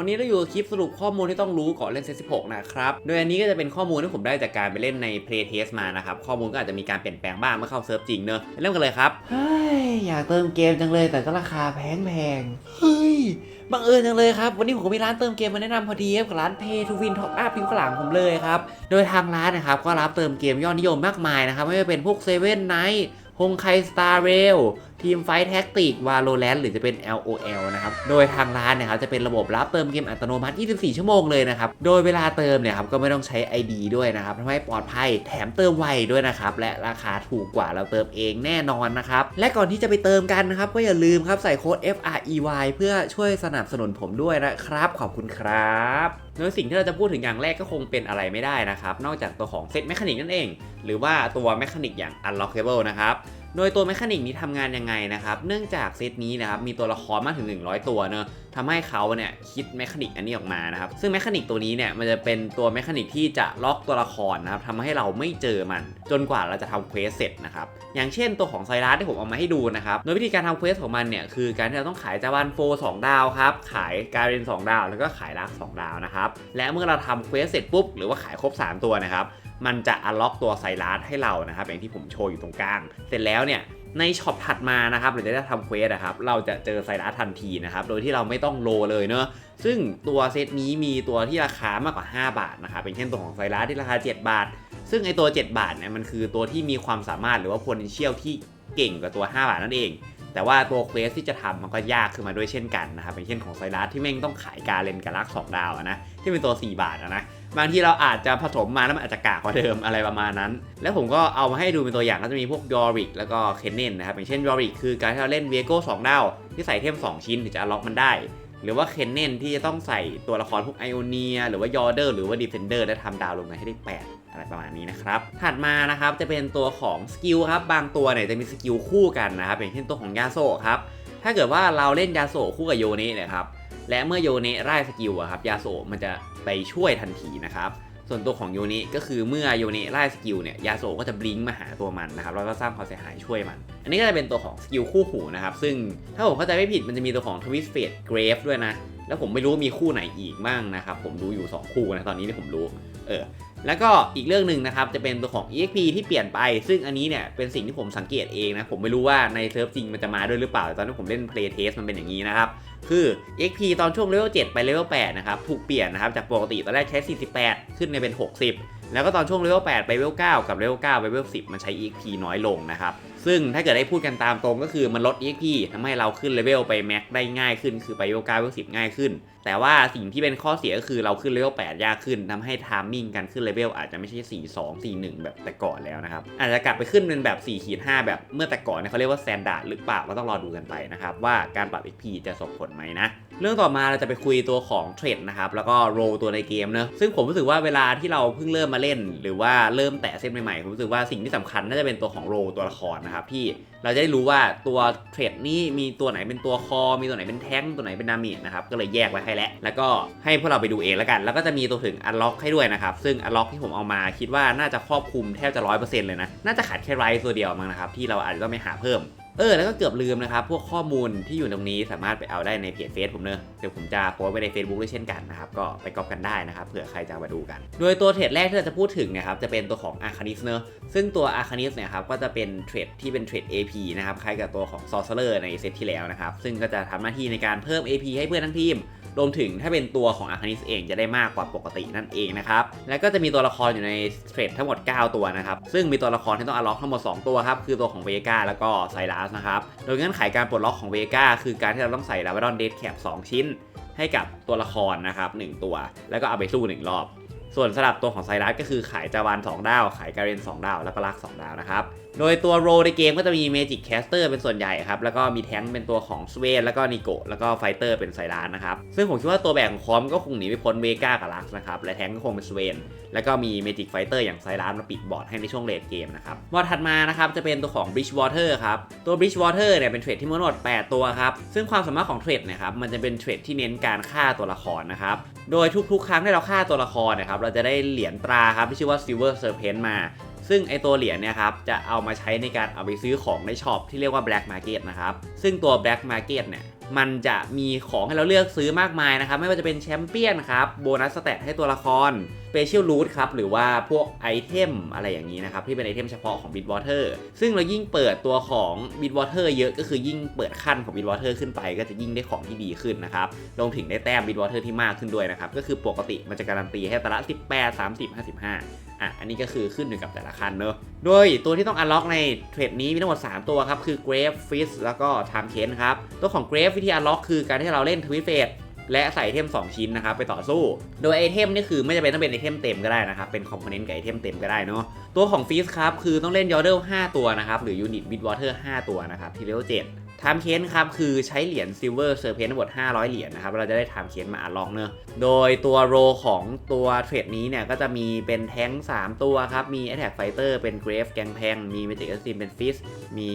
วันนี้เราอยู่กับคลิปสรุปข้อมูลที่ต้องรู้ก่อนเล่นเซต16 นะครับ โดยอันนี้ก็จะเป็นข้อมูลที่ผมได้จากการไปเล่นใน Play Test มานะครับ ข้อมูลก็อาจจะมีการเปลี่ยนแปลงบ้างเมื่อเข้าเซิร์ฟจริงเนอะเริ่มกันเลยครับ เฮ้ย อยากเติมเกมจังเลยแต่ก็ราคาแพงแพงๆเฮ้ยบังเอิญจังเลยครับ วันนี้ผมก็มีร้านเติมเกมมาแนะนำพอดีครับกับร้าน Pay to Win Top Up พิมพ์ข้างหลังผมเลยครับ โดยทางร้านนะครับก็รับเติมเกมยอดนิยมมากมายนะครับไม่ว่าจะเป็นพวก Seven Night ฮงไคสตาร์เรล ทีมไฟแท็กติกวาโลแรนหรือจะเป็น LOL นะครับ โดยทางร้านเนะครับจะเป็นระบบรับเติมเกมอัตโนมัติ 24 ชั่วโมงเลยนะครับ โดยเวลาเติมเนี่ยครับก็ไม่ต้องใช้ ID ด้วยนะครับทำให้ปลอดภัยแถมเติมไวด้วยนะครับ และราคาถูกกว่าเราเติมเองแน่นอนนะครับ และก่อนที่จะไปเติมกันนะครับ ก็อย่าลืมครับใส่โค้ด FREY เพื่อช่วยสนับสนุนผมด้วยนะครับ ขอบคุณครับโดยสิ่งที่เราจะพูดถึงอย่างแรกก็คงเป็นอะไรไม่ได้นะครับ นอกจากตัวของเซตแมคานิกนั่นเอง หรือว่าตัวแมคานิกอย่าง Unlockable นะครับ โดยตัวแมคานิกนี้ทำงานยังไงนะครับ เนื่องจากเซตนี้นะครับมีตัวละครมากถึง 100 ตัวเนอะทำให้เขาเนี่ยคิดแมคานิกอันนี้ออกมานะครับ ซึ่งแมคานิกตัวนี้เนี่ยมันจะเป็นตัวแมคานิกที่จะล็อกตัวละครนะครับทำให้เราไม่เจอมัน จนกว่าเราจะทำเควสเสร็จนะครับ อย่างเช่นตัวของไซรัสที่ผมเอามาให้ดูนะครับ โดยวิธีการทำเควสของมันเนี่ยคือการที่เราต้องขายจาวันโฟ2ดาวครับ ขายการเรน2ดาว แล้วก็ขายลัก2ดาวนะครับ และเมื่อเราทำเควสเสร็จปุ๊บหรือว่าขายครบ 3 ตัวนะครับ มันจะอัลล็อกตัวไซรัสให้เรานะครับอย่างที่ผมโชว์อยู่ตรงกลาง เสร็จแล้วเนี่ยในช็อปถัดมานะครับหรือจะได้ทำเควสนะครับเราจะเจอไซรัสทันทีนะครับโดยที่เราไม่ต้องโลเลยเนอะซึ่งตัวเซตนี้มีตัวที่ราคามากกว่า 5 บาทนะครับเป็นเช่นตัวของไซรัสที่ราคา 7 บาท ซึ่งไอตัว 7 บาทเนี่ยมันคือตัวที่มีความสามารถหรือว่า potential ที่เก่งกว่าตัว 5 บาทนั่นเอง แต่ว่าตัวเควสที่จะทำมันก็ยากขึ้นมาด้วยเช่นกันนะครับเป็นเช่นของไซรัสที่แม่งต้องขายการเลนกับลัก2ดาวนะที่เป็นตัว 4 บาทนะ บางทีเราอาจจะผสมมาแล้วมันอาจจะกากกว่าเดิมอะไรประมาณนั้น แล้วผมก็เอามาให้ดูเป็นตัวอย่างก็จะมีพวกยอริกแล้วก็เคนเนนนะครับอย่างเช่นยอริกคือการที่เราเล่นเวโก้2ดาวที่ใส่เทม 2 ชิ้นถึงจะล็อกมันได้ หรือว่าเคนเนนที่จะต้องใส่ตัวละครพวกไอโอเนียหรือว่ายอเดอร์หรือว่าดีเฟนเดอร์และทำดาวลงมาให้ได้ 8อะไรประมาณนี้นะครับ ถัดมานะครับจะเป็นตัวของสกิลครับ บางตัวเนี่ยจะมีสกิลคู่กันนะครับ อย่างเช่นตัวของยาโซครับ ถ้าเกิดว่าเราเล่นยาโซคู่กับโยเนะเนี่ยครับ และเมื่อโยเนะไล่สกิลอะครับ ยาโซมันจะ ไปช่วยทันทีนะครับส่วนตัวของโยนิก็คือเมื่อโยนิไล่สกิลเนี่ยยาโซก็จะบลิงมาหาตัวมันนะครับแล้วก็สร้างความเสียหายช่วยมัน อันนี้ก็จะเป็นตัวของสกิลคู่หูนะครับ ซึ่งถ้าผมเข้าใจไม่ผิดมันจะมีตัวของทวิสเฟดเกรฟด้วยนะ แล้วผมไม่รู้ว่ามีคู่ไหนอีกบ้างนะครับ ผมดูอยู่ 2 คู่นะ ตอนนี้ที่ผมรู้ เออแล้วก็อีกเรื่องหนึ่งนะครับจะเป็นตัวของ EXP ที่เปลี่ยนไป ซึ่งอันนี้เนี่ยเป็นสิ่งที่ผมสังเกตเองนะ ผมไม่รู้ว่าในเซิร์ฟจริงมันจะมาด้วยหรือเปล่า แต่ตอนที่ผมเล่น Play Test มันเป็นอย่างนี้นะครับ คือ EXP ตอนช่วงเลเวล7ไปเลเวล8นะครับ ถูกเปลี่ยนนะครับ จากปกติตอนแรกใช้ 48 ขึ้นไปเป็น 60 แล้วก็ตอนช่วงเลเวล8ไปเลเวล9กับเลเวล9ไปเลเวล10 มันใช้ EXP น้อยลงนะครับ ซึ่งถ้าเกิดได้พูดกันตามตรงก็คือมันลด EXP ทำให้เราขึ้นเลเวลไปแม็กได้ง่ายขึ้น คือไปเลเวล9เลเวล10 ง่ายขึ้น แต่ว่าสิ่งที่เป็นข้อเสียก็คือเราขึ้นเลเวล8ยากขึ้นทำให้ทามมิ่งการขึ้นเลเวลอาจจะไม่ใช่ 4 2 4 1 แบบแต่ก่อนแล้วนะครับ อาจจะกลับไปขึ้นเป็นแบบ4ขีด5แบบเมื่อแต่ก่อนเนี่ยเขาเรียกว่า s ซนด์ดหรือเปล่าก็ต้องรอดูกันไปนะครับว่าการปรับ XP จะส่งผลไหมนะ เรื่องต่อมาเราจะไปคุยตัวของเทรดนะครับ แล้วก็โรตัวในเกมเนอะซึ่งผมรู้สึกว่าเวลาที่เราเพิ่งเริ่มมาเล่น หรือว่าเริ่มแตะเส้นใหม่ๆผมรู้สึกว่าสิ่งที่สำคัญน่าจะเป็นตัวของโรตัวละครนะครับที่เราจะได้รู้ว่าตัวเทรดนี้มีตัวไหนเป็นตัวคอ มีตัวไหนเป็นแท้งตัวไหนเป็นดามจนะครับก็เลยแยกไว้ให้แล้วแล้วก็ให้พวกเราไปดูเองแล้วกัน แล้วก็จะมีตัวถึงอันล็อกให้ด้วยนะครับซึ่งอันล็อกที่ผมเอามาคิดว่าน่าจะครอบคลุมแทบจะร้อยเปอร์เซ็นต์เลยนะน่าจะขาดแค่ไรตัวเดียวมั้งนะครับที่เราอาจจะต้องไปหาเพิ่ม เออแล้วก็เกือบลืมนะครับ พวกข้อมูลที่อยู่ตรงนี้สามารถไปเอาได้ในเพจเฟซผมเนอะเดี๋ยวผมจะโพสไว้ใน Facebook ด้วยเช่นกันนะครับก็ไปก๊อปกันได้นะครับเผื่อใครจะมาดูกัน โดยตัวเทรดแรกที่เราจะพูดถึงเนะครับจะเป็นตัวของ a r c a n i s เนอะซึ่งตัว a r c a n i s เนี่ยครับก็จะเป็นเทรดที่เป็นเทรด AP นะครับคล้ายกับตัวของ Sorcerer ในเซตที่แล้วนะครับซึ่งก็จะทำหน้าที่ในการเพิ่ม AP ให้เพื่อนทั้งทีมรวมถึงถ้าเป็นตัวของอาคานิสเองจะได้มากกว่าปกตินั่นเองนะครับ แล้วก็จะมีตัวละครอยู่ในเทรดทั้งหมด 9 ตัวนะครับ ซึ่งมีตัวละครที่ต้องอล็อกทั้งหมด 2 ตัวครับ คือตัวของเวกาแล้วก็ไซรัสนะครับ โดยเงื่อนไขการปลดล็อกของเวกาคือการที่เราต้องใส่ลาบดอนเดทแคป2ชิ้น ให้กับตัวละครนะครับ1ตัว แล้วก็เอาไปสู้ 1 รอบ ส่วนสำหรับตัวของไซรัสก็คือขายจาวาน2ดาว ขายการเรน2ดาว แล้วก็ลัก2ดาวนะครับ โดยตัวโรในเกมก็จะมีเมจิกแคสเตอร์เป็นส่วนใหญ่ครับ แล้วก็มีแท้งเป็นตัวของสเวนแล้วก็นิโกแล้วก็ไฟเตอร์เป็นไซรานนะครับ ซึ่งผมคิดว่าตัวแบ่งของคอมก็คงหนีไม่พ้นเวก้ากับลักนะครับ และแท้งก็คงเป็นสเวนแล้วก็มีเมจิกไฟเตอร์อย่างไซรานมาปิดบอร์ดให้ในช่วงเลดเกมนะครับบอร์ดถัดมานะครับจะเป็นตัวของ Bridge Water ครับตัว Bridge Water เนี่ยเป็นเทรดที่มีทั้งหมด8 ตัวครับซึ่งความสามารถของเทรดเนะครับมันจะเป็นเทรดที่เน้นการฆ่าตัวละครนะครับโดยทุกๆ ครั้งที่เราฆ่าตัวละครนะครับเราจะได้เหรียญตราครับที่ชื่อว่า Silver Serpent มา ซึ่งไอตัวเหรียญเนี่ยครับจะเอามาใช้ในการเอาไปซื้อของในช็อปที่เรียกว่า Black Market นะครับ ซึ่งตัว Black Market เนี่ยมันจะมีของให้เราเลือกซื้อมากมายนะครับ ไม่ว่าจะเป็นแชมเปี้ยนครับโบนัสสเตตให้ตัวละครสเปเชียลรูทครับ หรือว่าพวกไอเทมอะไรอย่างนี้นะครับ ที่เป็นไอเทมเฉพาะของ Bitwater ซึ่งเรายิ่งเปิดตัวของ Bitwater เยอะก็คือยิ่งเปิดขั้นของ Bitwater ขึ้นไป ก็จะยิ่งได้ของที่ดีขึ้นนะครับรวมถึงได้แต้ม Bitwater ที่มากขึ้นด้วยนะครับ ก็คือปกติมันจะการันตีให้ตละ 18 30 55 อะอันนี้ก็คือขึ้นอยู่กับแต่ละคันเนอะโดยตัวที่ต้องอันล็อกในเทรดนี้มีทั้งหมด 3 ตัวครับคือ Grave f i s แล้วก็ Time Chain ครับตัวของ Grave วิธีอันล็อกคือการที่เราเล่นทวิเฟสและใส่ไอเทม 2 ชิ้นนะครับไปต่อสู้ โดยไอเทมนี่คือไม่จำเป็นต้องเป็นไอเทมเต็มก็ได้นะครับ เป็นคอมโพเนนต์กับไอเทมเต็มก็ได้เนาะตัวของ Fish ครับคือต้องเล่นยอร์เดล5ตัวนะครับ หรือยูนิต Bit Water 5ตัวนะครับ ที่เลเวล7 ไทม์เคนครับคือใช้เหรียญซิลเวอร์เซอร์เพนทั้งหมด500 เหรียญนะครับเราจะได้ไทม์เคนมาอันล็อกเนอะโดยตัวโรของตัวเทรดนี้เนี่ยก็จะมีเป็นแท้ง 3 ตัวครับ มี Attack Fighter เป็น Grave แกงแพง มี Magic Assassin เป็น Fist มี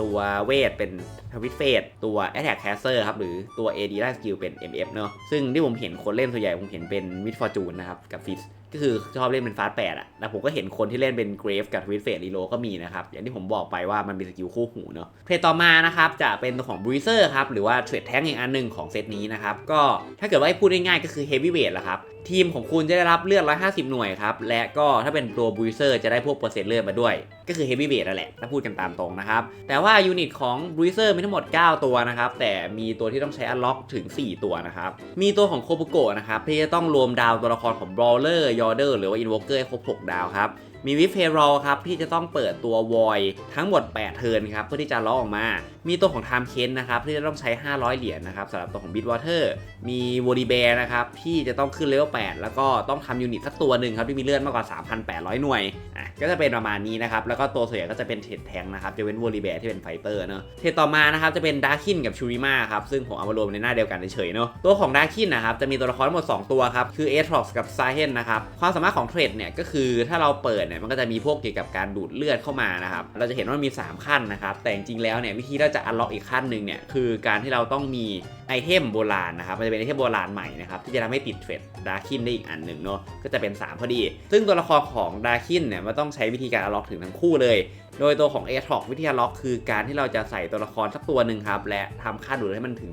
ตัวเวทเป็นทวิตเฟสตัว Attack Caster ครับหรือตัว AD ได้สกิลเป็น MF เนอะซึ่งที่ผมเห็นคนเล่นส่วนใหญ่ผมเห็นเป็น Mid Fortune นะครับกับ Fist ก็คือชอบเล่นเป็นฟาสแปดอะแล้วผมก็เห็นคนที่เล่นเป็นเกรฟกับทวิตเฟสรีโลก็มีนะครับ อย่างที่ผมบอกไปว่ามันเป็นสกิลคู่หูเนาะเพจต่อมานะครับจะเป็นตัวของบรูเซอร์ครับ หรือว่าเทรดแท้งอีกอันหนึ่งของเซตนี้นะครับ ก็ถ้าเกิดว่าให้พูดง่ายๆก็คือเฮฟวี่เวทแหละครับ ทีมของคุณจะได้รับเลือด 150 หน่วยครับ และก็ถ้าเป็นตัวบูเซอร์จะได้พวกเปอร์เซ็นต์เลือดมาด้วย ก็คือเฮฟวี่เบทนั่นแหละ ถ้าพูดกันตามตรงนะครับ แต่ว่ายูนิตของบูเซอร์มีทั้งหมด 9 ตัวนะครับ แต่มีตัวที่ต้องใช้อัลล็อกถึง 4 ตัวนะครับ มีตัวของโคบุโกะนะครับที่จะต้องรวมดาวตัวละครของบรอเลอร์ยอร์เดอร์หรือว่าอินวอเกอร์ให้ครบ 6 ดาวครับมีวิฟเฟรอลครับที่จะต้องเปิดตัววอยทั้งหมด 8 เทิร์นครับเพื่อที่จะล็อออกมา มีตัวของ Time เคนนะครับที่จะต้องใช้ 500 เหรียญนะครับสำหรับตัวของ Bitwater มีวอดีแบร์นะครับที่จะต้องขึ้นเลเวล8แล้วก็ต้องทำยูนิตสักตัวหนึ่งครับที่มีเลือดมากกว่า 3,800 หน่วยอะก็จะเป็นประมาณนี้นะครับแล้วก็ตัวส่วนใหญ่ก็จะเป็นเทรดแทงนะครับจะเว้นวอดีแบร์ที่เป็นไฟเตอร์เนอะเทรดต่อมานะครับจะเป็นดาร์คินกับชูริมาครับซึ่งผมเอามารวมในหน้าเดียวกันเฉยๆเนอะตัวของดาร์คินนะครับจะมีตัวละครทั้งหมด 2 ตัวครับคือเอทร็อกกับซาเฮนนะครับความสามารถของเทรดเนี่ยก็คือถ้าเราเปิดเนี่ยมันก็จะมีพวกเกี่ยวกับการดูดเลือดเข้ามานะครับ เราจะเห็นว่ามันมี 3 ขั้นนะครับ แต่จริงๆแล้วเนี่ยวิธีเราจะอันล็อกอีกขั้นหนึ่งเนี่ยคือการที่เราต้องมีไอเทมโบราณนะครับ มันจะเป็นไอเทมโบราณใหม่นะครับที่จะทำให้ติดเทรดดาร์คินได้อีกอันหนึ่งเนาะ ก็จะเป็น 3 พอดี ซึ่งตัวละครของดาร์คินเนี่ยมันต้องใช้วิธีการอันล็อกถึงทั้งคู่เลย โดยตัวของ a t o วิธีการล็อกคือการที่เราจะใส่ตัวละครสักตัวหนึ่งครับและทำค่าดูดให้มันถึง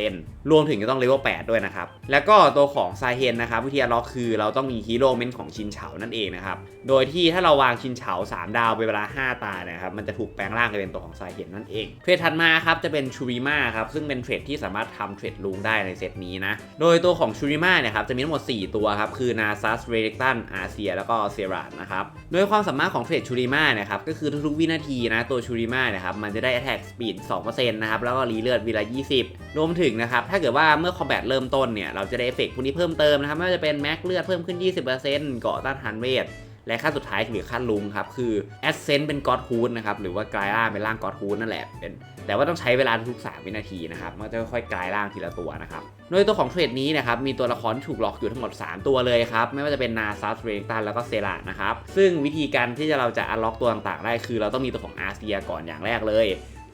40%รวมถึงจะต้องเลเวล8ด้วยนะครับ แล้วก็ตัวของไซเฮนนะครับวิธีกาล็อกคือเราต้องมีฮีโร่เมนของชินเฉานั่นเองนะครับ โดยที่ที่ถ้าเราวางชินเฉา 3 ดาวไปเวลา 5 ตาเนะครับมันจะถูกแปลงร่างไปเป็นตัวของไซเฮนนั่นเองเทรดถัดมาครับจะเป็นชูริมาครับซึ่งเป็นเทรดที่สามารถทำเทรดลุงได้ในเซตนี้นะโดยตัวของชูริมาเนี่ยครับจะมีทั้งหมด 4 ตัวครับคือนาซัสเรเดกตันอาเซียแล้วก็เซราดนะครับโดยความสามารถของเทรดชูริมาเนี่ยครับก็คือทุกๆวินาทีนะตัวชูริมาเนี่ยครับมันจะได้ attack speed 2%นะครับแล้วก็รีเลือดวีละ20 รวมถึงนะครับถ้าเกิดว่าเมื่อคอมแบทเริ่มต้นเนี่ยเราจะได้เอฟเฟกต์พวกนี้เพิ่มเติมนะครับไม่ว่าจะเป็นแม็กเลือดเพิ่มขึ้น 20%เกาะต้านทานเวท และขั้นสุดท้ายหรือขั้นลุงครับ คือ Ascent เป็น God h o o d นะครับ หรือว่ากลายร่างเป็นร่าง God h o o d นั่นแหละเป็นแต่ว่าต้องใช้เวลาทุก 3 วินาทีนะครับมันจะค่อยๆกลายร่างทีละตัวนะครับ โดยตัวของเทรดนี้นะครับมีตัวละครถูกล็อกอยู่ทั้งหมด 3 ตัวเลยครับ ไม่ว่าจะเป็นนาซัสเรนตันแล้วก็เซรานะครับ ซึ่งวิธีการที่จะเราจะอันล็อกตัวต่างๆ ได้คือเราต้องมีตัวของอาเซียก่อนอย่างแรกเลย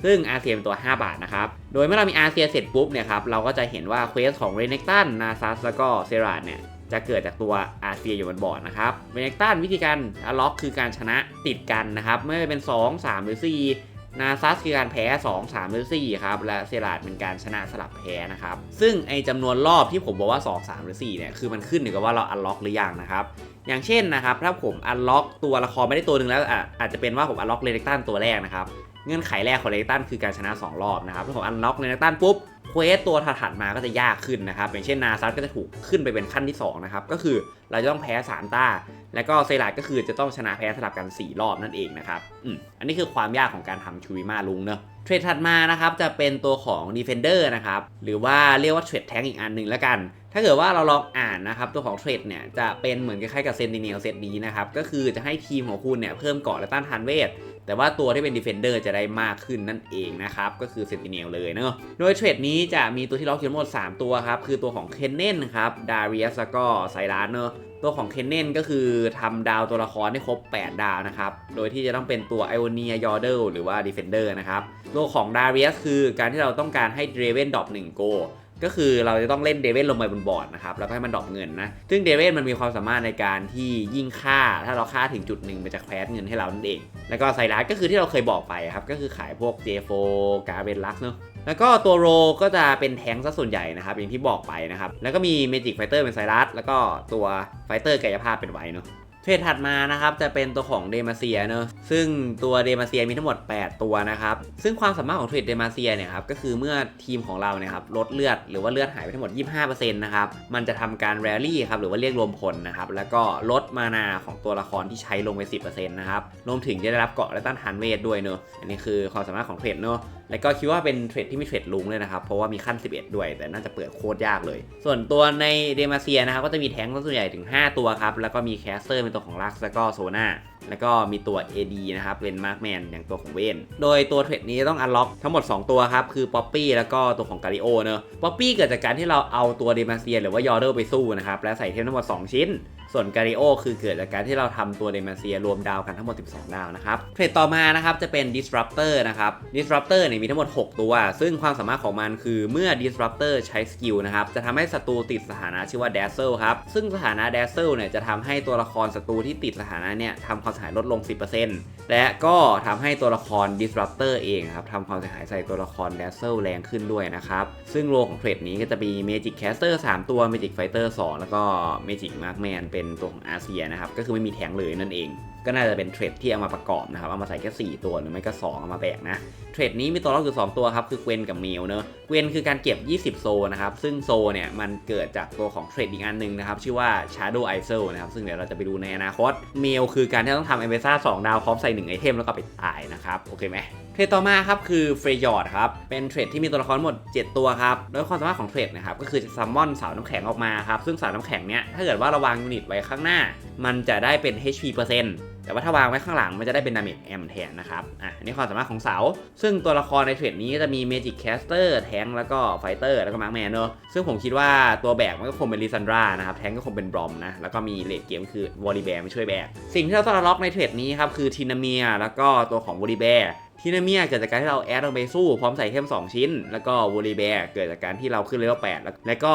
ซึ่งอาเซียเป็นตัว 5 บาทนะครับ โดยเมื่อเรามีอาเซียเสร็จปุ๊บเนี่ยครับ เราก็จะเห็นว่าเควสของเรเนกตันนาซัสแล้วก็เซราเนี่ย จะเกิดจากตัวอาเซียอยู่บนบอร์ดนะครับเวเนกตันวิธีการอัลล็อกคือการชนะติดกันนะครับ ไม่ว่าเป็น 2 3 หรือ 4 นาซัสคือการแพ้ 2 3 หรือ 4 ครับ และเซราดเป็นการชนะสลับแพ้นะครับ ซึ่งไอจำนวนรอบที่ผมบอกว่า 2 3 หรือ 4 เนี่ย คือมันขึ้นอยู่กับว่าเราอัลล็อกหรือยังนะครับ อย่างเช่นนะครับ ถ้าผมอัลล็อกตัวละครไม่ได้ตัวหนึ่งแล้วอาจจะเป็นว่าผมอัลล็อกเรเนกตันตัวแรกนะครับ เงื่อนไขแรกของเรเนกตันคือการชนะ 2 รอบนะครับถ้าผมอัลล็อกเรเนกตันปุ๊บ เควสตัวถัดมาก็จะยากขึ้นนะครับอย่างเช่นนาซัสก็จะถูกขึ้นไปเป็นขั้นที่2นะครับก็คือเราจะต้องแพ้3ตาแล้วก็เซราดก็คือจะต้องชนะแพ้สลับกัน 4 รอบนั่นเองนะครับอืมอันนี้คือความยากของการทำชูริมาลุงเนอะ เทรดถัดมานะครับจะเป็นตัวของ Defender นะครับหรือว่าเรียกว่าเทรดแท้งอีกอันหนึ่งแล้วกัน ถ้าเกิดว่าเราลองอ่านนะครับตัวของเทรดเนี่ยจะเป็นเหมือนคล้ายๆกับเซนติเนลเซตนี้นะครับก็คือจะให้ทีมของคุณเนี่ยเพิ่มเกาะและต้านทานเวทแต่ว่าตัวที่เป็น Defender จะได้มากขึ้นนั่นเองนะครับ ก็คือ Sentinel เลยเนอะโดยเทรดนี้จะมีตัวที่ล็อกอยู่ทั้งหมด 3 ตัวครับ คือตัวของ k e n n e n ครับ Darius แล้วก็ไซรัสเนอะ ตัวของ k e n n e n ก็คือทำดาวตัวละครให้ครบ 8 ดาวนะครับ โดยที่จะต้องเป็นตัว Ionia Yordle หรือว่า Defender นะครับ ตัวของ Darius คือการที่เราต้องการให้ Draven ดรอป1โกก็คือเราจะต้องเล่นเดเวนลงไปบนบอร์ดนะครับ แล้วก็ให้มันดรอปเงินนะ ซึ่งเดเวนมันมีความสามารถในการที่ยิ่งค่า ถ้าเราค่าถึงจุดหนึ่งมันจะแควนเงินให้เรานั่นเอง แล้วก็ไซรัสก็คือที่เราเคยบอกไปครับ ก็คือขายพวก J4 การเวนลักเนาะ แล้วก็ตัวโรก็จะเป็นแทงซะส่วนใหญ่นะครับอย่างที่บอกไปนะครับ แล้วก็มีเมจิกไฟเตอร์เป็นไซรัสแล้วก็ตัวไฟเตอร์กายภาพเป็นไวเนาะเทรดถัดมานะครับจะเป็นตัวของเดมาเซียเนอะซึ่งตัวเดมาเซียมีทั้งหมด 8 ตัวนะครับ ซึ่งความสามารถของเทรดเดมาเซียเนี่ยครับก็คือเมื่อทีมของเราเนี่ยครับลดเลือดหรือว่าเลือดหายไปทั้งหมด 25%นะครับมันจะทำการแรลลี่ครับหรือว่าเรียกรวมพลนะครับแล้วก็ลดมานาของตัวละครที่ใช้ลงไป 10%นะครับรวมถึงจะได้รับเกาะและต้านทานเวทด้วยเนอะอันนี้คือความสามารถของเทรดเนอะ แล้วก็คิดว่าเป็นเทรดที่มีเทรดลุงเลยนะครับ เพราะว่ามีขั้น 11 ด้วย แต่น่าจะเปิดโคตรยากเลย ส่วนตัวในเดมาเซียนะครับ ก็จะมีแท้งส่วนใหญ่ถึง 5 ตัวครับ แล้วก็มีแคสเตอร์เป็นตัวของลักแล้วก็โซนาแล้วก็มีตัว AD นะครับ เป็นมาร์คแมนอย่างตัวของเวน โดยตัวเทรดนี้ต้องอันล็อกทั้งหมด 2 ตัวครับ คือป๊อปปี้แล้วก็ตัวของกา r ิโอเนอะป๊อปปี้เกิดจากการที่เราเอาตัวเดมาเซีย หรือว่ายอร์เดอร์ไปสู้นะครับ และใส่เทมทั้งหมด 2 ชิ้น ส่วนการิโอคือเกิดจากการที่เราทำตัวเดมาเซียรวมดาวกันทั้งหมด 12 ดาวนะครับเทรดต่อมานะครับจะเป็น disruptor นะครับ disruptor เนี่ยมีทั้งหมด 6 ตัว ซึ่งความสามารถของมันคือเมื่อ disruptor ใช้สกิลนะครับจะทำให้ศัตรูติดสถานะชื่อว่า dazzle ครับซึ่งสถานะ dazzle เนี่ยจะทำให้ตัวละครศัตรูที่ติดสถานะเนี่ยทำความเสียหายลดลง 10%และก็ทำให้ตัวละคร disruptor เองครับทำความเสียหายใส่ตัวละคร dazzle แรงขึ้นด้วยนะครับซึ่งโลของเทรดนี้ก็จะมี magic caster 3 ตัว magic fighter 2 แล้วก็ magic markman เป็นตัวของอาเซียนะครับ ก็คือไม่มีแทงเลยนั่นเอง ก็น่าจะเป็นเทรดที่เอามาประกอบนะครับ เอามาใส่แค่ 4 ตัวหรือไม่ก็ 2 เอามาแบกนะ เทรดนี้มีตัวล็อกอยู่ 2 ตัวครับ คือเกวนกับเมลเนอะเกวนคือการเก็บ 20 โซนะครับ ซึ่งโซเนี่ยมันเกิดจากตัวของเทรดอีกอันหนึงนะครับ ชื่อว่า Shadow i s o นะครับ ซึ่งเดี๋ยวเราจะไปดูในอนาคต เมลคือการที่ต้องทำเอเมซ่า2ดาวพร้อมใส่1ไอเทมแล้วก็ไปตายนะครับ โอเคไหม เทรดต่อมาครับคือเฟรยอร์ดครับ เป็นเทรดที่มีตัวละครหมด 7 ตัวครับโดยความสามารถของเทรดนะครับก็คือจะซัมมอนเสาน้ำแข็งออกมาครับ ซึ่งเสาน้ำแข็งเนี้ยถ้าเกิดว่าเราวางยูนิตไว้ข้างหน้า มันจะได้เป็น HP เปอร์เซ็นต์แต่ว่าถ้าวางไว้ข้างหลังมันจะได้เป็นดาเมจแอมแทนนะครับ อะนนี้ความสามารถของเสา ซึ่งตัวละครในเทรดนี้ก็จะมี Magic Caster แทงแล้วก็ไฟเตอร์แล้วก็มาร์คแมนเนอะซึ่งผมคิดว่าตัวแบกมันก็คงเป็นลิซันดรานะครับ แทงก็คงเป็นบรอมนะ แล้วก็มีเลดเกมคือวอลลีแบร์มาช่วยแบก สิ่งที่เราต้องล็อกในเทรดนี้ครับคือทินาเมียแล้วก็ตัวของวอลลีแบร์ ทีนาเมียเกิดจากการที่เราแอดลงไปสู้พร้อมใส่เทม2 ชิ้น แล้วก็วูลีแบร์เกิดจากการที่เราขึ้นเลเวล8แล้วแล้วก็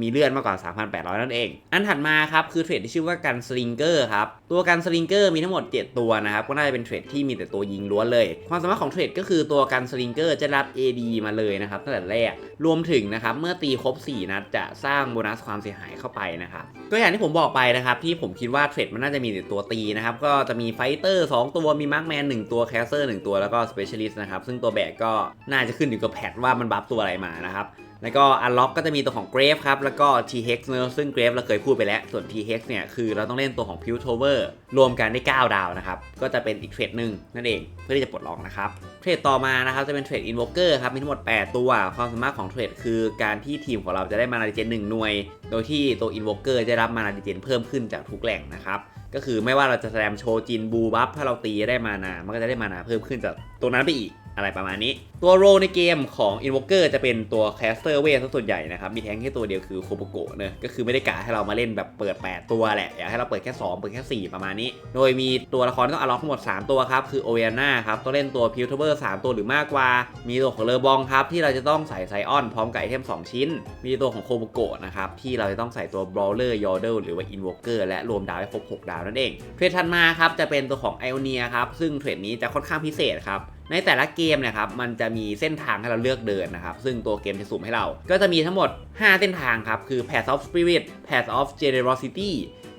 มีเลือดมากกว่า 3,800 นั่นเอง อันถัดมาครับคือเทรดที่ชื่อว่ากันสลิงเกอร์ครับ ตัวกันสลิงเกอร์มีทั้งหมด 7 ตัวนะครับ ก็น่าจะเป็นเทรดที่มีแต่ตัวยิงล้วนเลย ความสามารถของเทรดก็คือตัวกันสลิงเกอร์จะรับ AD มาเลยนะครับตั้งแต่แรก รวมถึงนะครับเมื่อตีครบ 4 นัดจะสร้างโบนัสความเสียหายเข้าไปนะครับก็อย่างที่ผมบอกไปนะครับที่ผมคิดว่าเทรดมันน่าจะมีแต่ตัวตีนะครับก็จะมีไฟเตอร์2ตัวมีมาร์คแมน1ตัวแคสเซอร์1ตัวแล้วก็สเปเชียลิสต์นะครับซึ่งตัวแบกก็น่าจะขึ้นอยู่กับแพทว่ามันบัฟตัวอะไรมานะครับ แล้วก็อันล็อกก็จะมีตัวของ Grave ครับ แล้วก็ T-Hex เนอะซึ่ง Grave เราเคยพูดไปแล้ว ส่วน T-Hex เนี่ยคือเราต้องเล่นตัวของ p u t o v e r รวมกันได้ 9 ดาวนะครับ ก็จะเป็นอีกเทรดหนึ่งนั่นเอง เพื่อที่จะปลดล็อกนะครับ เทรดต่อมานะครับ จะเป็นเทรด Invoker ครับ มีทั้งหมด 8 ตัว ความสามารถของเทรดคือการที่ทีมของเราจะได้มานาดิเจน1หน่วย โดยที่ตัว Invoker จะรับมานาดิเจนเพิ่มขึ้นจากทุกแหล่งนะครับ ก็คือไม่ว่าเราจะแสดงโชจินบูบัฟถ้าเราตีได้มานา มันก็จะได้มานาเพิ่มขึ้นจากตัวนั้นไปอีก อะไรประมาณนี้ ตัวโรในเกมของ Invoker จะเป็นตัวแคสเตอร์เวทส่วนใหญ่นะครับ มีแทงแค่ตัวเดียวคือโคโปโกะเนอะก็คือไม่ได้กะให้เรามาเล่นแบบเปิด 8 ตัวแหละ อยากให้เราเปิดแค่ 2 เปิดแค่ 4 ประมาณนี้ โดยมีตัวละครที่ต้องอาล็อกทั้งหมด 3 ตัวครับ คือโอเอนาครับ ต้องเล่นตัวพิวเทเบอร์3ตัวหรือมากกว่า มีตัวของเลอบองครับที่เราจะต้องใส่ไซออนพร้อมกับไอเทม 2 ชิ้น มีตัวของโคโปโกะนะครับที่เราจะต้องใส่ตัวบรอลเลอร์ยอร์เดลหรือว่า Invoker และรวมดาวให้ครบ6ดาวนั่นเองเทรดถัดมาครับจะเป็นตัวของไอโอเนียครับซึ่งเทรดนี้จะค่อนข้างพิเศษครับ ในแต่ละเกมเนะครับมันจะมีเส้นทางให้เราเลือกเดินนะครับ ซึ่งตัวเกมจะสุ่มให้เรา ก็จะมีทั้งหมด 5 เส้นทางครับ คือ Path of Spirit Path of Generosity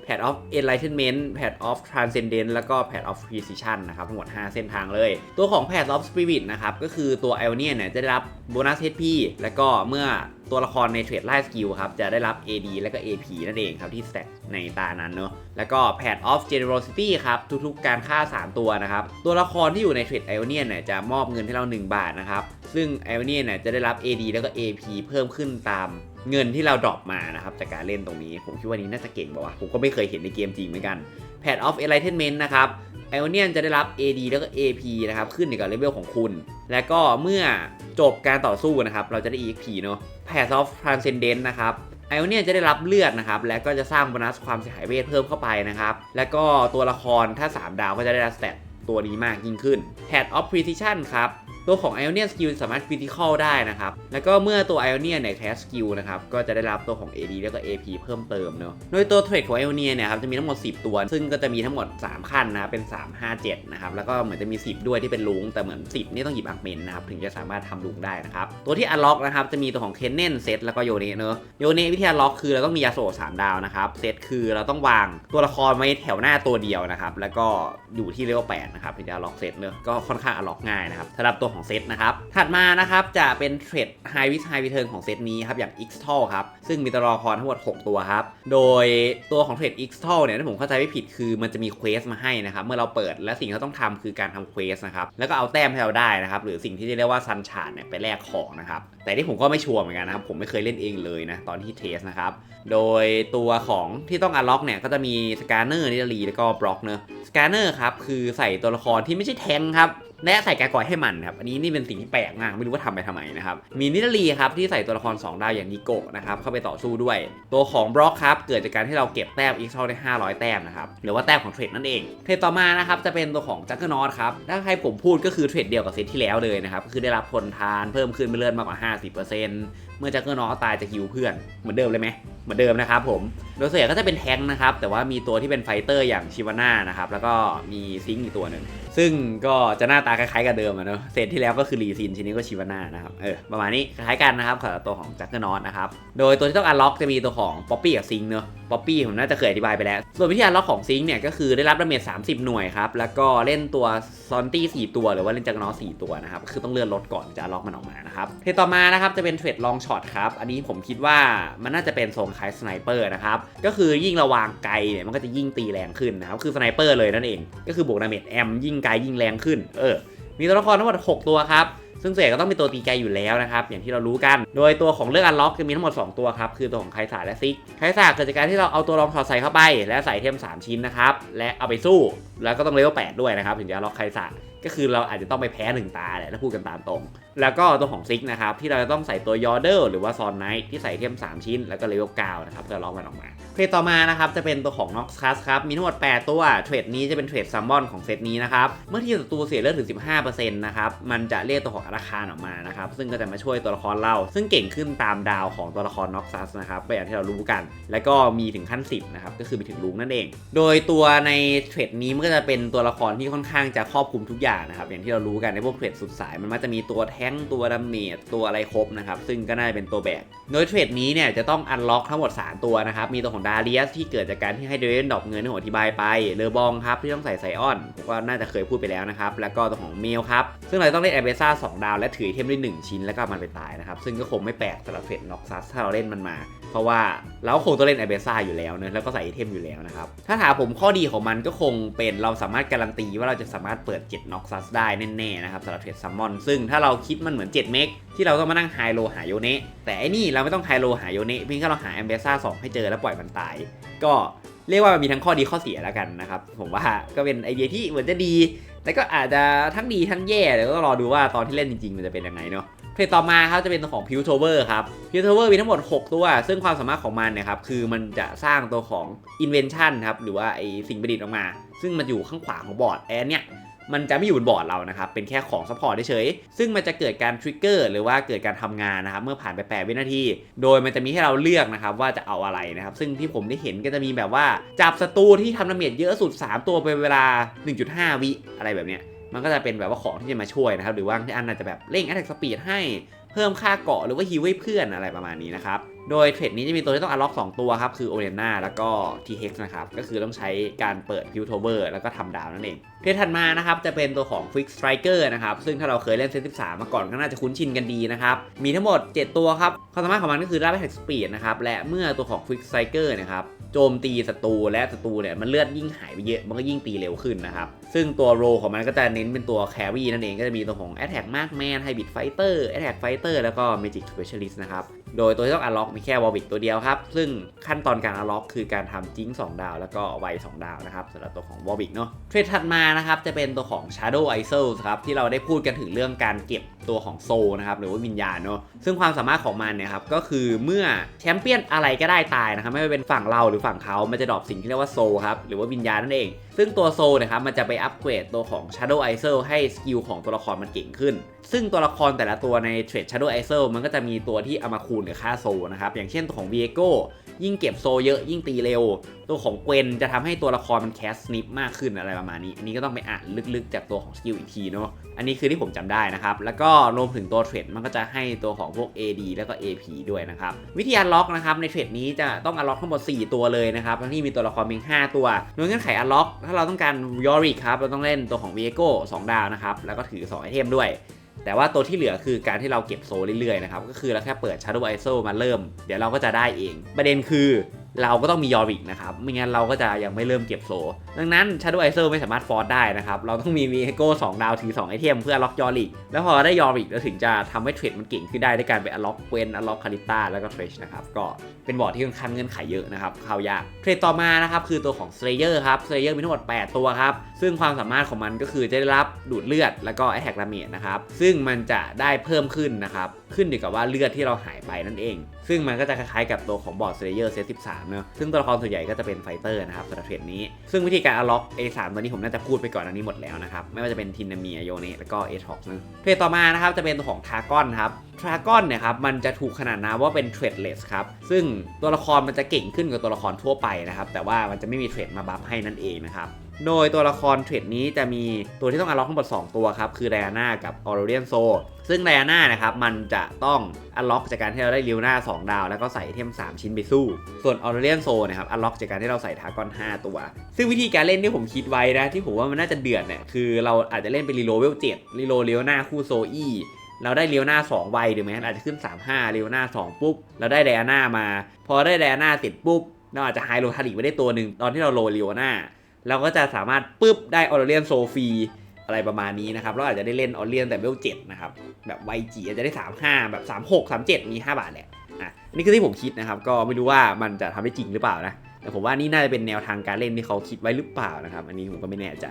Path of Enlightenment Path of Transcendence แล้วก็ Path of Precision นะครับทั้งหมด 5 เส้นทางเลย ตัวของ Path of Spirit นะครับ ก็คือตัว i o n i a n เนี่ยจะได้รับโบนัส HP แล้วก็เมื่อ ตัวละครในเทรดไล่สกิลครับ จะได้รับ AD และก็ AP นั่นเองครับ ที่สแต็กในตานั้นเนอะแล้วก็ Path of Generosity ครับ ทุกๆการฆ่า 3 ตัวนะครับ ตัวละครที่อยู่ในเทรดไอโอเนียนเนี่ยจะมอบเงินให้เรา 1 บาทนะครับ ซึ่งไอโอเนียนเนี่ยจะได้รับ AD แล้วก็ AP เพิ่มขึ้นตามเงินที่เราดรอปมานะครับจากการเล่นตรงนี้ ผมคิดว่านี้น่าจะเก่งป่าวะผมก็ไม่เคยเห็นในเกมจริงเหมือนกัน Path of Enlightenment นะครับไอโอเนียนจะได้รับ AD แล้วก็ AP นะครับขึ้นอยู่กับเลเวลของคุณ และก็เมื่อจบการต่อสู้นะครับเราจะได้ EXP เนอะ Path of Transcendence นะครับไอโอเนียจะได้รับเลือดนะครับ และก็จะสร้างโบนัสความเสียหายเวทเพิ่มเข้าไปนะครับ และก็ตัวละครถ้า 3 ดาวก็จะได้รับสเตตตัวนี้มากยิ่งขึ้น Path of Precision ครับ ตัวของ Ionian Skill สามารถ Critical ได้นะครับ แล้วก็เมื่อตัว Ionian เนี่ย Cast Skill นะครับ ก็จะได้รับตัวของ AD แล้วก็ AP เพิ่มเติมเนอะโดยตัวเทรดของ Ionian เนี่ยครับจะมีทั้งหมด 10 ตัว ซึ่งก็จะมีทั้งหมด 3 ขั้นนะครับเป็น 3 5 7 นะครับ แล้วก็เหมือนจะมี 10 ด้วยที่เป็นลุง แต่เหมือน 10 นี่ต้องหยิบอักเมนนะครับถึงจะสามารถทำลุงได้นะครับ ตัวที่ Unlock นะครับจะมีตัวของ Kennen เซตแล้วก็โยเนเนอะโยเนวิธี Unlock คือเราต้องมียาโซสามดาวนะครับ เซตคือเราต้องวางตัวละครไว้แถวหน้าตัวเดียวนะครับ แล้วก็อยู่ที่เลเวล8นะครับถึงจะ Unlock เซตเนอะก็ค่อนข้าง Unlock ง่ายนะครับสำหรับตัวของเซตนะครับ ถัดมานะครับจะเป็นเทรด High Risk High Return ของเซตนี้ครับอย่าง x t o l ครับซึ่งมีตัวละครทั้งหมด 6 ตัวครับ โดยตัวของเทรด x t o l เนี่ยถ้าผมเข้าใจไม่ผิดคือมันจะมีเควสมาให้นะครับเมื่อเราเปิดและสิ่งที่เราต้องทำคือการทำเควสนะครับแล้วก็เอาแต้มให้เราได้นะครับหรือสิ่งที่เรียกว่าซันชาร์ดเนี่ยไปแลกของนะครับแต่ที่ผมก็ไม่ชัวร์เหมือนกันนะครับผมไม่เคยเล่นเองเลยนะตอนที่เทสนะครับโดยตัวของที่ต้องอันล็อกเนี่ยก็จะมีสแกนเนอร์นิดลีแล้วก็บล็อกเนอะสแกนเนอร์ครับคือใส่ตัวละครที่ไม่ใช่แทงค์ครับ และใส่แกะกอยให้มันครับ อันนี้นี่เป็นสิ่งที่แปลกมากไม่รู้ว่าทำไปทำไมนะครับ มีนิดลีครับที่ใส่ตัวละคร 2 ดาวอย่างนิโกะนะครับเข้าไปต่อสู้ด้วย ตัวของบล็อกครับเกิดจากการที่เราเก็บแต้มอีกเท่าได้ 500 แต้มนะครับหรือว่าแต้มของเทรดนั่นเองเทรดต่อมานะครับจะเป็นตัวของจักกอร์นอตครับถ้าใครผมพูดก็คือเทรดเดียวกับเซตที่แล้วเลยนะครับคือได้รับผลทานเพิ่มขึ้นไม่เลื่อนมากกว่า 50%เมื่อจักกอร์นอตตายจะฮิวเพื่อนเหมือนเดิมเลยไหมเหมือนเดิมนะครับผมโดยส่วนใหญ่ก็จะเป็นแทงนะครับ แต่ว่ามีตัวที่เป็นไฟเตอร์อย่างชิวาน่านะครับ แล้วก็มีซิงค์อีกตัวหนึ่ง ซึ่งก็จะหน้าตาคล้ายๆกับเดิมอะเนอะเซตที่แล้วก็คือรีซินทีนี้ก็ชิวาน่านะครับ เออ ประมาณนี้คล้ายกันนะครับสำหรับตัวของจักเกอร์นอตนะครับ โดยตัวที่ต้องอันล็อกจะมีตัวของป๊อปปี้กับซิงค์เนอะป๊อปปี้ผมน่าจะเคยอธิบายไปแล้ว ส่วนวิธีอันล็อกของซิงค์เนี่ยก็คือได้รับดาเมจ30 หน่วยครับ แล้วก็เล่นตัวซอนตี้4ตัว หรือว่าเล่นจักรนอต4ตัวนะครับ คือต้องเลื่อนรถก่อนจะอันล็อกมันออกมานะครับเทต่อมานะครับจะเป็นเทรดลองช็อตครับ อันนี้ผมคิดว่ามันน่าจะเป็นทรงคล้ายสไนเปอร์นะครับก็คือยิ่งระวางไกลเนี่ยมันก็จะยิ่งตีแรงขึ้นนะครับคือสไนเปอร์เลยนั่นเอง ก็คือบวกดาเมจแอมยิ่งไกลยิ่งแรงขึ้น เออ มีตัวละครทั้งหมด6 ตัวครับ ซึ่งส่วนใหญ่ก็ต้องมีตัวตีไกลอยู่แล้วนะครับ อย่างที่เรารู้กัน โดยตัวของเลือกอันล็อกจะมีทั้งหมด 2 ตัวครับ คือตัวของไคสาและซิก ไคสาเกิดจากการที่เราเอาตัวรองถอดใส่เข้าไป และใส่เทม3ชิ้นนะครับ และเอาไปสู้ แล้วก็ต้องเลเวล8ด้วยนะครับถึงจะล็อกไคสา ก็คือเราอาจจะต้องไปแพ้หนึ่งตาแหละถ้าพูดกันตามตรง แล้วก็ตัวของซิกนะครับที่เราจะต้องใส่ตัวยอร์เดอร์หรือว่าซอนไนท์ที่ใส่เทม 3 ชิ้น แล้วก็เลเวล9นะครับจะล็อกมันออกมาเทรดต่อมานะครับจะเป็นตัวของ Nox Cast ครับมีทั้งหมด 8 ตัวเทรดนี้จะเป็นเทรดซัมมอนของเซตนี้นะครับเมื่อที่ศัตรูเสียเลือดถึง 15%นะครับมันจะเรียกตัวของอาราคารออกมานะครับซึ่งก็จะมาช่วยตัวละครเราซึ่งเก่งขึ้นตามดาวของตัวละคร Nox Cast นะครับไปอย่างที่เรารู้กัน แล้วก็มีถึงขั้น 10นะครับก็คือมีถึงลุงนั่นเอง โดยตัวในเทรดนี้มันก็จะเป็นตัวละครที่ค่อนข้างจะครอบคลุมทุกอย่างนะครับอย่างที่เรารู้กันในพวกเทรดสุดสายมันมักจะมีตัวแท้งตัวดาเมจตัวอะไรครบนะครับซึ่งก็น่าจะเป็นตัวแบกโดยเทรดนี้เนี่ยจะต้องอันล็อกทั้งหมด 3 ตัวนะครับมีตัวของดาเลียสที่เกิดจากการที่ให้เดเรนดอปเงินที่ผมอธิบายไปเลอบองครับที่ต้องใส่ไซออนผมก็น่าจะเคยพูดไปแล้วนะครับแล้วก็ตัวของเมลครับซึ่งเราต้องเล่นแอเบซ่า2ดาวและถือเทมได้1ชิ้นแล้วก็มันไปตายนะครับซึ่งก็คงไม่แปลกสำหรับเทรดน็อกซัสถ้าเราเล่นมันมา เพราะว่าเราคงต้องเล่นแอเบซ่าอยู่แล้วเนะแล้วก็ใส่ไอเทมอยู่แล้วนะครับ ถ้าถามผมข้อดีของมันก็คงเป็นเราสามารถการันตีว่าเราจะสามารถเปิด 7 น็อกซัสได้แน่ๆนะครับสำหรับเทรดซัมมอนซึ่งถ้าเราคิดมันเหมือน 7 เมกที่เราต้องมานั่งไฮโลหาโยเนะแต่ไอ้นี่เราไม่ต้องไฮโลหาโยเนะเพียงแค่เราหาแอเบซ่า2ให้เจอแล้วปล่อยมันตาย ก็เรียกว่ามันมีทั้งข้อดีข้อเสียแล้วกันนะครับ ผมว่าก็เป็นไอเดียที่เหมือนจะดี แต่ก็อาจจะทั้งดีทั้งแย่เดี๋ยวก็ต้องรอดูว่าตอนที่เล่นจริงๆ มันจะเป็นยังไงเนาะ เพลต่อมาครับจะเป็นตัวของพิวโทเวอร์ครับพิวโทเวอร์มีทั้งหมด 6 ตัว ซึ่งความสามารถของมันเนี่ยครับคือมันจะสร้างตัวของ Invention ครับหรือว่าไอสิ่งประดิษฐ์ออกมา ซึ่งมันอยู่ข้างขวาของบอร์ดแอนเนี่ยมันจะไม่อยู่บนบอร์ดเรานะครับ เป็นแค่ของซัพพอร์ตเฉย ซึ่งมันจะเกิดการทริกเกอร์หรือว่าเกิดการทำงานนะครับ เมื่อผ่านไป8วินาที โดยมันจะมีให้เราเลือกนะครับ ว่าจะเอาอะไรนะครับ ซึ่งที่ผมได้เห็นก็จะมีแบบว่า จับศัตรูที่ทำดาเมจเยอะสุด 3 ตัวเป็นเวลา 1.5 วิอะไรแบบเนี้ย มันก็จะเป็นแบบว่าของที่จะมาช่วยนะครับ หรือว่าที่อันอาจจะแบบเร่งแอตแทกสปีดให้เพิ่มค่าเกาะหรือว่าฮิวให้เพื่อนอะไรประมาณนี้นะครับ โดยเทรดนี้จะมีตัวที่ต้องอัลล็อก 2 ตัวครับ คือโอเลน่าแล้วก็ T-Hex นะครับ ก็คือต้องใช้การเปิดพิวโทเบอร์แล้วก็ทำดาวนั่นเองเทรดถัดมานะครับ จะเป็นตัวของ Quick Striker นะครับ ซึ่งถ้าเราเคยเล่นเซต13 มาก่อนก็น่าจะคุ้นชินกันดีนะครับ มีทั้งหมด 7 ตัวครับ ความสามารถของมันก็คือได้ Attack Speed นะครับ และเมื่อตัวของ Quick Striker นะครับโจมตีศัตรูและศัตรูเนี่ยมันเลือดยิ่งหายไปเยอะมันก็ยิ่งตีเร็วขึ้นนะครับ ซึ่งตัวโรของมันก็จะเน้นเป็นตัวแครี่นั่นเองก็จะมีตัวของ Attack Markman Hybrid Fighter Attack Fighter แล้วก็ Magic Specialist นะครับ โดยตัวที่ต้องอัลล็อกมีแค่วอลวิกตัวเดียวครับ ซึ่งขั้นตอนการอัลล็อกคือการทำจิ้ง2ดาว แล้วก็ไว2ดาวนะครับสำหรับตัวของวอลบิกเนาะเทรดถัดมานะครับจะเป็นตัวของ Shadow i s o ครับที่เราได้พูดกันถึงเรื่องการเก็บตัวของโซนะครับหรือว่าวิญญาณเนาะซึ่งความสามารถของมันเนี่ยครับก็คือเมื่อแชมเปี้ยนอะไรก็ได้ตายนะครับไม่ว่าเป็นฝั่งเราหรือฝั่งเขามันจะดรอปสิ่งที่เรียกว่าโซครับหรือว่าวิญญาณนั่นเอง ซึ่งตัวโซนะครับมันจะไปอัปเกรดตัวของ Shadow i s o ให้สกิลของตัวละครมันเก่งขึ้น ซึ่งตัวละครแต่ละตัวในเทรด Shadow i s o มันก็จะมีตัวที่เอามาคูณกับค่าโซนะครับอย่างเช่นตัวของ Viego ยิ่งเก็บโซเยอะยิ่งตีเร็ว ตัวของเกวนจะทำให้ตัวละครมันแคสสนิปมากขึ้นอะไรประมาณนี้ อันนี้ก็ต้องไปอ่านลึกๆ จากตัวของสกิลอีกทีเนาะ อันนี้คือที่ผมจำได้นะครับ แล้วก็รวมถึงตัวเทรดมันก็จะให้ตัวของพวก AD แล้วก็ AP ด้วยนะครับ วิธีอันล็อกนะครับในเทรดนี้จะต้องอันล็อกทั้งหมด 4 ตัวเลยนะครับทั้งที่มีตัวละครเพียง5 ตัวโดยเงื่อนไขอันล็อก ถ้าเราต้องการยอริกครับเราต้องเล่นตัวของ Viego 2ดาวนะครับแล้วก็ถือ2ไอเทมด้วย แต่ว่าตัวที่เหลือคือการที่เราเก็บโซเรื่อยๆนะครับ ก็คือเราแค่เปิด Shadow i s o มาเริ่ม เดี๋ยวเราก็จะได้เอง ประเด็นคือ เราก็ต้องมียอริกนะครับ ไม่งั้นเราก็จะยังไม่เริ่มเก็บโซ ดังนั้น Shadow i s o ไม่สามารถฟอร์สได้นะครับ เราต้องมีวีโก้2ดาวถือ2ไอเทมเพื่อล็อกยอริก แล้วพอได้ยอริกเราถึงจะทำให้เทรดมันเก่งขึ้นได้ด้วยการไปอล็อกเวนอล็อกคาริต้าแล้วก็เทรชนะครับ ก็เป็นบอร์ดที่ค่อนข้างเงื่อนไขเยอะนะครับเข้ายาก เทรดต่อมานะครับคือตัวของ Slayer ครับ Slayer มีทั้งหมด 8 ตัวครับ ซึ่งความสามารถของมันก็คือจะได้รับดูดเลือดแล้วก็ Attack Damage นะครับ ซึ่งมันจะได้เพิ่มขึ้นนะครับ ขึ้นอยู่กับว่าเลือดที่เราหายไปนั่นเอง ซึ่งมันก็จะคล้ายๆกับตัวของบอร์ด Slayer เซต13เนอะซึ่งตัวละครส่วนใหญ่ก็จะเป็นไฟเตอร์นะครับสำหรับเทรดนี้ ซึ่งวิธีการ unlock A3 ตัวนี้ผมน่าจะพูดไปก่อนอันนี้หมดแล้วนะครับไม่ว่าจะเป็นทินนามีอโยเนแล้วก็เอท็อกนะเทรดต่อมานะครับจะเป็นตัวของทากอนครับทากอนเนี่ยครับมันจะถูกขนาดนามว่าเป็นเทรดเลสครับซึ่งตัวละครมันจะเก่งขึ้นกว่าตัวละครทั่วไปนะครับแต่ว่ามันจะไม่มีเทรดมาบัฟให้นั่นเองนะครับ โดยตัวละครเทรดนี้จะมีตัวที่ต้องอัลล็อกทั้งหมด2ตัวครับ คือไดอาน่ากับออร์เรียนโซ ซึ่งไดอาน่านะครับมันจะต้องอัลล็อกจากการที่เราได้ลิวหน้า 2 ดาว แล้วก็ใส่เทม 3 ชิ้นไปสู้ ส่วนออร์เรียนโซนะครับอัลล็อกจากการที่เราใส่ทากอน 5 ตัว ซึ่งวิธีการเล่นที่ผมคิดไว้นะที่ผมว่ามันน่าจะเดือดเนี่ยคือเราอาจจะเล่นเป็นรีโลเวล7รีโลเลียวหน้าคู่โซอี้เราได้เลียวหน้า 2 ไวหรือแม้อาจจะขึ้น 3-5เลียวหน้า 2 ปุ๊บ เราได้ไดอาน่ามา พอได้ไดอาน่าติดปุ๊บเราอาจจะไฮโลทาริกไว้ได้ตัวหนึ่งตอนที่เราโรเลียวหน้า เราก็จะสามารถปุ๊บได้ออร์เรียนโซฟีอะไรประมาณนี้นะครับ เราอาจจะได้เล่นออร์เรียนแต่เวลเจ็ดนะครับ แบบไวจีอาจจะได้ 35 แบบ 36 37 มี 5 บาทแหละอะนนี่คือที่ผมคิดนะครับ ก็ไม่รู้ว่ามันจะทำได้จริงหรือเปล่านะ แต่ผมว่านี่น่าจะเป็นแนวทางการเล่นที่เขาคิดไว้หรือเปล่านะครับ อันนี้ผมก็ไม่แน่ใจ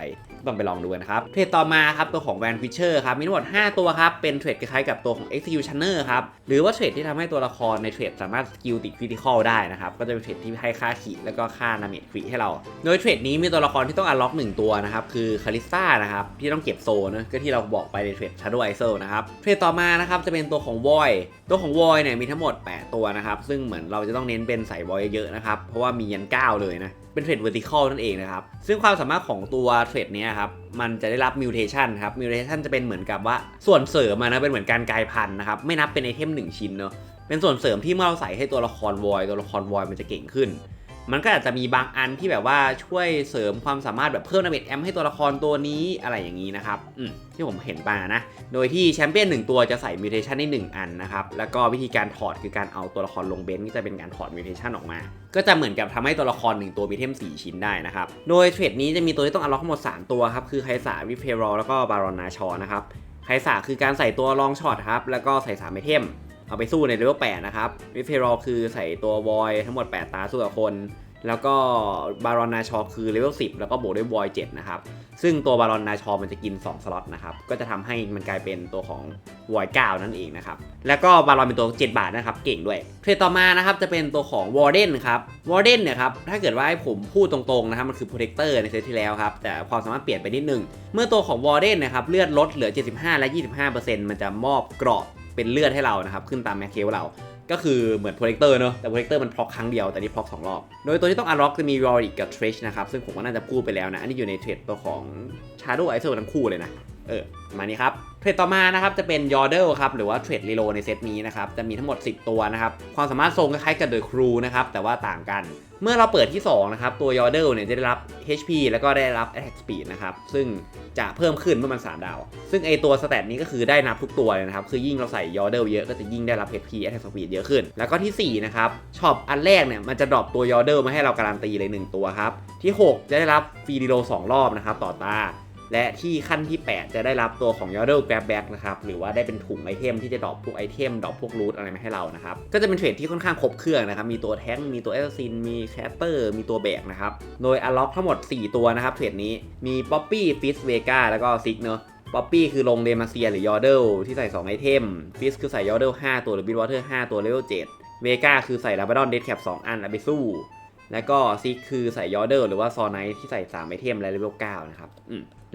ต้องไปลองดูนะครับ เทรดต่อมาครับตัวของแวนฟิชเชอร์ครับมีทั้งหมด 5 ตัวครับ เป็นเทรดคล้ายๆกับตัวของ Executioner ครับ หรือว่าเทรดที่ทำให้ตัวละครในเทรดสามารถสกิลติดคริติคอลได้นะครับ ก็จะเป็นเทรดที่ให้ค่าขีดแล้วก็ค่านาเมจคริให้เรา โดยเทรดนี้มีตัวละครที่ต้องอัลล็อกหนึ่งตัวนะครับคือคาริสตานะครับที่ต้องเก็บโซนนะก็ที่เราบอกไปในเทรด Shadow i s o นะครับเทรดต่อมานะครับจะเป็นตัวของ Void ตัวของ Void เนี่ยมีทั้งหมด 8 ตัวนะครับซึ่งเหมือนเราจะต้องเน้นเป็นใส่ Void เยอะนะครับเพราะว่ามียัน9 เลยนะ เป็นเทรด vertical นั่นเองนะครับ ซึ่งความสามารถของตัวเทรดนี้ครับ มันจะได้รับ mutation ครับ mutation จะเป็นเหมือนกับว่าส่วนเสริมมานะ เป็นเหมือนการกลายพันธุ์นะครับ ไม่นับเป็นไอเทม 1 ชิ้นเนาะ เป็นส่วนเสริมที่เมื่อเราใส่ให้ตัวละครวอยตัวละครวอยมันจะเก่งขึ้น มันก็อาจจะมีบางอันที่แบบว่าช่วยเสริมความสามารถแบบเพิ่มดาเมจแอมให้ตัวละครตัวนี้อะไรอย่างนี้นะครับที่ผมเห็นมานะ โดยที่แชมเปี้ยนหนึ่งตัวจะใส่มิวเทชันได้ 1 อันนะครับ แล้วก็วิธีการถอดคือการเอาตัวละครลงเบนซ์ก็จะเป็นการถอดมิวเทชันออกมา ก็จะเหมือนกับทำให้ตัวละครหนึ่งตัวมีเทม 4 ชิ้นได้นะครับ โดยเทรดนี้จะมีตัวที่ต้องอัลล็อกทั้งหมด 3 ตัวครับ คือไคสาวิเพรอแล้วก็บารอนนาชอนะครับไคสาคือการใส่ตัวลองช็อตครับ แล้วก็ใส่3ไอเทม เอาไปสู้ในเลเวล8นะครับวิเพรอคือใส่ตัววอยทั้งหมด 8 ตาสู้กับคน แล้วก็บารอนนาชอคือเลเวล10 แล้วก็บวกด้วยวอย7นะครับ ซึ่งตัวบารอนนาชอมันจะกิน 2 สล็อตนะครับ ก็จะทำให้มันกลายเป็นตัวของวอย9นั่นเองนะครับ แล้วก็บารอนเป็นตัว 7 บาทนะครับ เก่งด้วย เทรดต่อมานะครับจะเป็นตัวของวอร์เดนครับ วอร์เดนเนี่ยครับ ถ้าเกิดว่าให้ผมพูดตรงๆนะครับ มันคือโปรเทคเตอร์ในเซตที่แล้วครับ แต่ความสามารถเปลี่ยนไปนิดนึง เมื่อตัวของวอร์เดนนะครับ เลือดลดเหลือ 75 และ 25%มันจะมอบเกราะ เป็นเลือดให้เรานะครับ ขึ้นตามแมคเคลเรา ก็คือเหมือนโปรเทคเตอร์เนอะแต่โปรเทคเตอร์มันพล็อกครั้งเดียว แต่นี่พล็อกสองรอบ โดยตัวที่ต้องอันล็อกจะมีรอริกกับเทรชนะครับ ซึ่งผมก็น่าจะพูดไปแล้วนะ อันนี้อยู่ในเทรดตัวของ Shadow i s o ทั้งคู่เลยนะ เออ มานี้ครับ เทรดต่อมานะครับ จะเป็นยอร์เดลครับ หรือว่าเทรดรีโลในเซตนี้นะครับ จะมีทั้งหมด 10 ตัวนะครับ ความสามารถทรงคล้ายๆกับเดอะครูนะครับ แต่ว่าต่างกัน เมื่อเราเปิดที่ 2 นะครับ ตัวยอร์เดลเนี่ยจะได้รับ HP แล้วก็ได้รับ Attack Speed นะครับ ซึ่งจะเพิ่มขึ้นเมื่อมัน 3 ดาว ซึ่งไอตัวสเตตนี้ก็คือได้นับทุกตัวเลยนะครับ คือยิ่งเราใส่ยอร์เดลเยอะก็จะยิ่งได้รับ HP Attack Speed เยอะขึ้น แล้วก็ที่ 4 นะครับช็อปอันแรกเนี่ยมันจะดรอปตัวยอร์เดลมาให้เราการันตีเลย 1 ตัวครับ ที่ 6 จะได้รับฟรีดีโล2รอบนะครับต่อตา และที่ขั้นที่ 8 จะได้รับตัวของ Yordle Grab Bag นะครับหรือว่าได้เป็นถุงไอเทมที่จะดรอปพวกไอเทมดรอปพวกรูทอะไรมาให้เรานะครับก็จะเป็นเทรดที่ค่อนข้างครบเครื่องนะครับมีตัวแท้งมีตัวเอสซินมีแคตเตอร์มีตัวแบกนะครับโดยอัลล็อกทั้งหมด 4 ตัวนะครับเทรดนี้มีป๊อปปี้ฟิสเวกาแล้วก็ซิกเนอะป๊อปปี้คือลงเดมาเซียหรือยอร์เดลที่ใส่ 2 ไอเทมฟิสคือใส่ยอร์เดล5ตัวหรือบิทวอเตอร์5ตัวเลเวล7เวกาคือใส่ลาบาดอนเดดแคป2อันเอาไปสู้แล้วก็ซิกคือใส่ยอเดอร์หรือว่าซอนไนที่ใส่3ไอเทมและเลเวล9นะครับ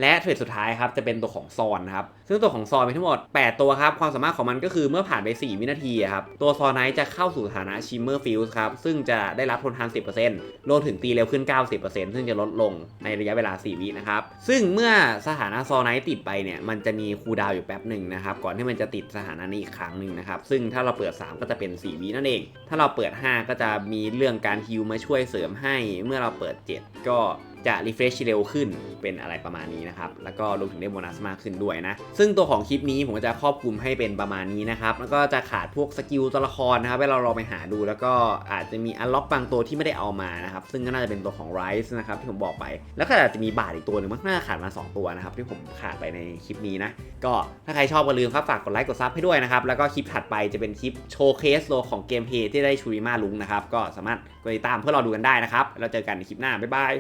และเทรดสุดท้ายครับจะเป็นตัวของซอนครับซึ่งตัวของซอนมีทั้งหมด 8 ตัวครับ ความสามารถของมันก็คือเมื่อผ่านไป 4 วินาทีครับตัวซอนไนจะเข้าสู่สถานะชิมเมอร์ฟิลส์ครับซึ่งจะได้รับทนทาน 10%รวมถึงตีเร็วขึ้น 90%ซึ่งจะลดลงในระยะเวลา 4 วินะครับซึ่งเมื่อสถานะซอนไนติดไปเนี่ยมันจะมีคูลดาวอยู่แป๊บหนึ่งนะครับก่อนที่มันจะติดสถานะนี้อีกครั้งหนึ่งนะครับซึ่งถ้าเราเปิด 3 ก็จะเป็น 4 วินั่นเอง ถ้าเราเปิด 5 ก็จะมีเรื่องการฮิวมาช่วยเสริมให้ เมื่อเราเปิด 7 ก็ จะ refresh เร็วขึ้นเป็นอะไรประมาณนี้นะครับ แล้วก็รวมถึงได้โบนัสมากขึ้นด้วยนะ ซึ่งตัวของคลิปนี้ผมจะครอบคลุมให้เป็นประมาณนี้นะครับ แล้วก็จะขาดพวกสกิลตัวละครนะครับให้เราลองไปหาดู แล้วก็อาจจะมีอันล็อกบางตัวที่ไม่ได้เอามานะครับ ซึ่งก็น่าจะเป็นตัวของ Rise นะครับที่ผมบอกไป แล้วก็อาจจะมีบาทอีกตัวหนึ่งมั้งน่าขาดมา2ตัวนะครับที่ผมขาดไปในคลิปนี้นะ ก็ถ้าใครชอบก็ลืมครับฝากกดไลค์กดซับให้ด้วยนะครับ แล้วก็คลิปถัดไปจะเป็นคลิปโชว์เคสโลของเกมเพย์ที่ได้ชูริมาลุงนะครับ ก็สามารถกดติดตามเพื่อราดูกันได้นะครับ แล้วเจอกันในคลิปหน้าบ๊ายบาย